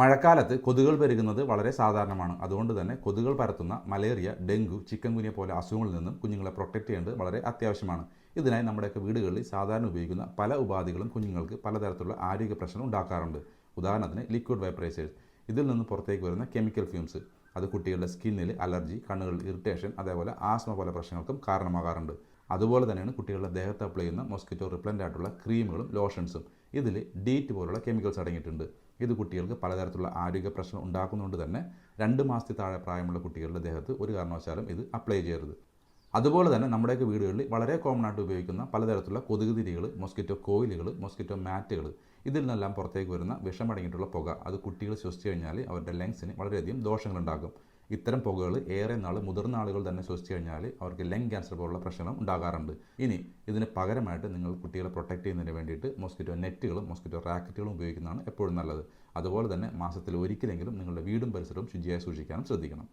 മഴക്കാലത്ത് കൊതുകുകൾ പെരുകുന്നത് വളരെ സാധാരണമാണ്. അതുകൊണ്ട് തന്നെ കൊതുകുകൾ പരത്തുന്ന മലേറിയ ഡെങ്കു ചിക്കൻ കുനിയ പോലെ അസുഖങ്ങളിൽ നിന്നും കുഞ്ഞുങ്ങളെ പ്രൊട്ടക്റ്റ് ചെയ്യേണ്ടത് വളരെ അത്യാവശ്യമാണ്. ഇതിനായി നമ്മുടെയൊക്കെ വീടുകളിൽ സാധാരണ ഉപയോഗിക്കുന്ന പല ഉപാധികളും കുഞ്ഞുങ്ങൾക്ക് പലതരത്തിലുള്ള ആരോഗ്യ പ്രശ്നം ഉണ്ടാക്കാറുണ്ട്. ഉദാഹരണത്തിന് ലിക്വിഡ് വൈപ്രൈസേഴ്സ് ഇതിൽ നിന്ന് പുറത്തേക്ക് വരുന്ന കെമിക്കൽ ഫ്യൂംസ് അത് കുട്ടികളുടെ സ്കിന്നിൽ അലർജി കണ്ണുകളിൽ ഇറിറ്റേഷൻ അതേപോലെ ആസ്മ പോലെ പ്രശ്നങ്ങൾക്കും കാരണമാകാറുണ്ട്. അതുപോലെ തന്നെയാണ് കുട്ടികളുടെ ദേഹത്ത് അപ്ലൈ ചെയ്യുന്ന മൊസ്കിറ്റോ റിപ്ലന്റ് ആയിട്ടുള്ള ക്രീമുകളും ലോഷൻസും ഇതിൽ ഡീറ്റ് പോലുള്ള കെമിക്കൽസ് അടങ്ങിയിട്ടുണ്ട്. ഇത് കുട്ടികൾക്ക് പലതരത്തിലുള്ള ആരോഗ്യ പ്രശ്നം ഉണ്ടാക്കുന്നതുകൊണ്ട് തന്നെ രണ്ട് മാസത്തിൽ താഴെ പ്രായമുള്ള കുട്ടികളുടെ ദേഹത്ത് ഒരു കാരണവശാലും ഇത് അപ്ലൈ ചെയ്യരുത്. അതുപോലെ തന്നെ നമ്മുടെയൊക്കെ വീടുകളിൽ വളരെ കോമൺ ആയിട്ട് ഉപയോഗിക്കുന്ന പലതരത്തിലുള്ള കൊതുക് തിരികൾ മൊസ്കിറ്റോ കോയിലുകൾ മൊസ്കിറ്റോ മാറ്റുകൾ ഇതിൽ നിന്നെല്ലാം പുറത്തേക്ക് വരുന്ന വിഷമടങ്ങിയിട്ടുള്ള പുക അത് കുട്ടികൾ ശ്വസിച്ചു കഴിഞ്ഞാൽ അവരുടെ ലങ്സിന് വളരെയധികം ദോഷങ്ങളുണ്ടാകും ഇത്തരം പുകകൾ ഏറെ നാൾ മുതിർന്ന ആളുകൾ തന്നെ ശ്വസിച്ചു കഴിഞ്ഞാൽ അവർക്ക് ലങ് ക്യാൻസർ പോലുള്ള പ്രശ്നം ഉണ്ടാകാറുണ്ട്. ഇനി ഇതിന് പകരമായിട്ട് നിങ്ങൾ കുട്ടികളെ പ്രൊട്ടക്ട് ചെയ്യുന്നതിന് വേണ്ടിയിട്ട് മോസ്കിറ്റോ നെറ്റുകളും മോസ്കിറ്റോ റാക്കറ്റുകളും ഉപയോഗിക്കുന്നതാണ് എപ്പോഴും നല്ലത്. അതുപോലെ തന്നെ മാസത്തിൽ ഒരിക്കലെങ്കിലും നിങ്ങളുടെ വീടും പരിസരവും ശുചിയായി സൂക്ഷിക്കാനും ശ്രദ്ധിക്കണം.